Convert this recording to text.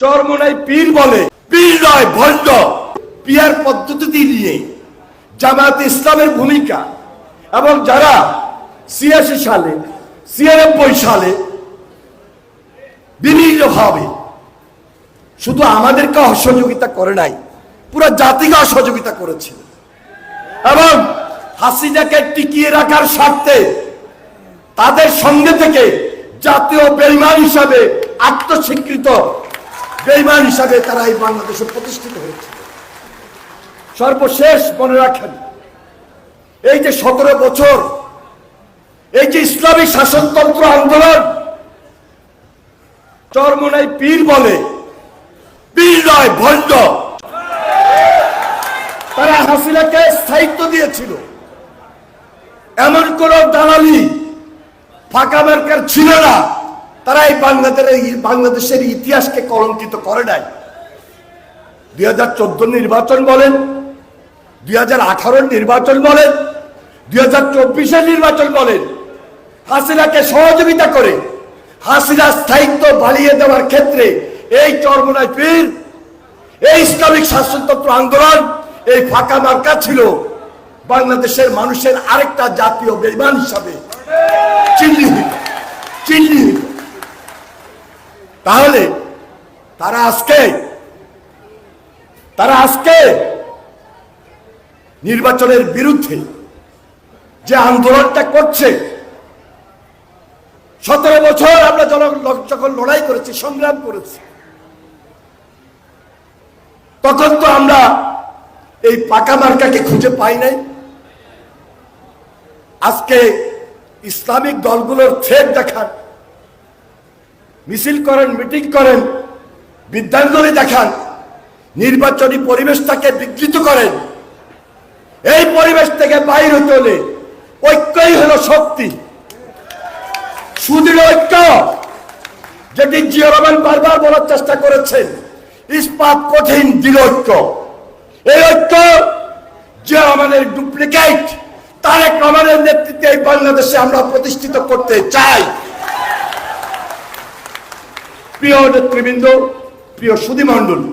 চরমনাই পীর বলে। পীর নয়, ভণ্ড। পিয়ার পদ্ধতি নিয়ে। জামাত ইসলামের ভূমিকা। এবং যারা ছিয়াশি সালে, ছিয়ানব্বই সালে বিভিন্নভাবে শুধু আমাদেরকে অসহযোগিতা করে নাই, পুরো জাতিকে অসহযোগিতা করেছিল এবং হাসিনাকে টিকিয়ে রাখার স্বার্থে তাদের সঙ্গে থেকে জাতীয় বেইমান হিসাবে আত্মস্বীকৃত বেইমান হিসাবে তারা এই বাংলাদেশে প্রতিষ্ঠিত হয়েছে। সর্বশেষ মনে রাখেন, এই যে সতেরো বছর, এই যে ইসলামী শাসনতন্ত্র আন্দোলন, চরমনাই পীর বলে, পীর নয়, ভণ্ড। তারা হাসিনাকে স্থায়িত্ব দিয়েছিল। এমন কোন দালালি ফাঁকা মার্কার ছিল না। তারা এই বাংলাদেশের বাংলাদেশের ইতিহাসকে কলঙ্কিত করে নাই। দুই হাজার চোদ্দ নির্বাচন বলেন, দুই হাজার আঠারোর নির্বাচন বলেন, দুই হাজার চব্বিশের নির্বাচন বলেন, হাসিনাকে সহযোগিতা করে হাসিনা স্থায়িত্ব বাড়িয়ে দেওয়ার ক্ষেত্রে এই চরমনায় পীর, এই ইসলামিক শাসনতন্ত্র আন্দোলন, এই ফাঁকা মার্কা ছিল বাংলাদেশের মানুষের আরেকটা জাতীয় বেইমান হিসাবে। চিহ্নিত চিহ্নিত তাহলে তারা আজকে তারা আজকে নির্বাচনের বিরুদ্ধে যে আন্দোলনটা করছে, সতেরো বছর আমরা যখন লড়াই করেছি, সংগ্রাম করেছি, তখন তো আমরা এই পাকা মার্কাকে খুঁজে পাই নাই। আজকে ইসলামিক দলগুলোর থ্রেড দেখান মিছিল করেন, মিটিং করেন বিদ্যাঙ্গনে দেখান, নির্বাচনী পরিবেশটাকে বিকৃত করেন। এই পরিবেশ থেকে বাইর হতে হলে ঐক্যই হলো শক্তি। সুদৃঢ় ঐক্য, যেটি জিয়া বারবার বলার চেষ্টা করেছেন, ইস্পাত কঠিন, দৃঢ় ঐক্য। এই ঐক্য জিয়া রহমানের ডুপ্লিকেট, তারেক রহমানের নেতৃত্বে এই বাংলাদেশে আমরা প্রতিষ্ঠিত করতে চাই। প্রিয় নেতৃবৃন্দ প্রিয় সুদী মণ্ডলী